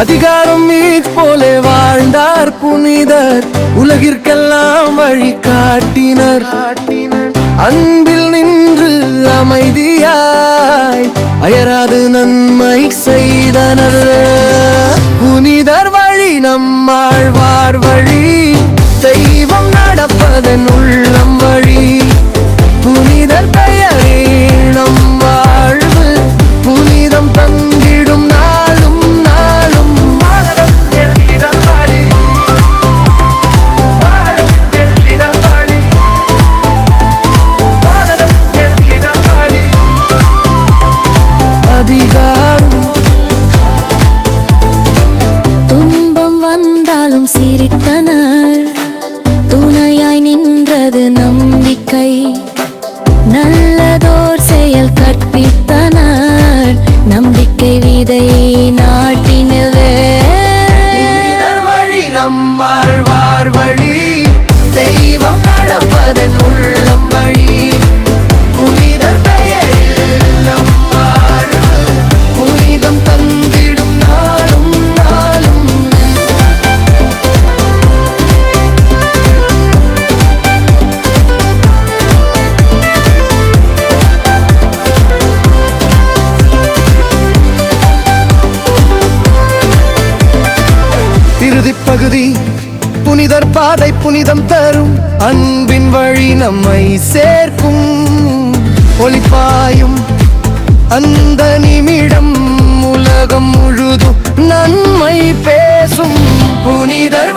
அதிகாரம் மீட் போல வாழ்ந்தார் புனிதர். உலகிற்கெல்லாம் வழி காட்டினர். அன்பில் நின்று அமைதியாய் அயராது நன்மை செய்தனர். அதிகாரம் துன்பம் வந்தாலும் சிரித்தனர். துணையாய் நின்றது நம்பிக்கை. நல்லதோர் செயல் கற்பித்தனர். நம்பிக்கை விதை நாட்டினவே வழி தெய்வம் நடப்பதன் உள்ளம் பகுதி புனிதர் பாதை புனிதம் தரும். அன்பின் வழி நம்மை சேர்க்கும். ஒளிப்பாயும் அந்த நிமிடம் உலகம் முழுதும் நன்மை பேசும். புனிதர்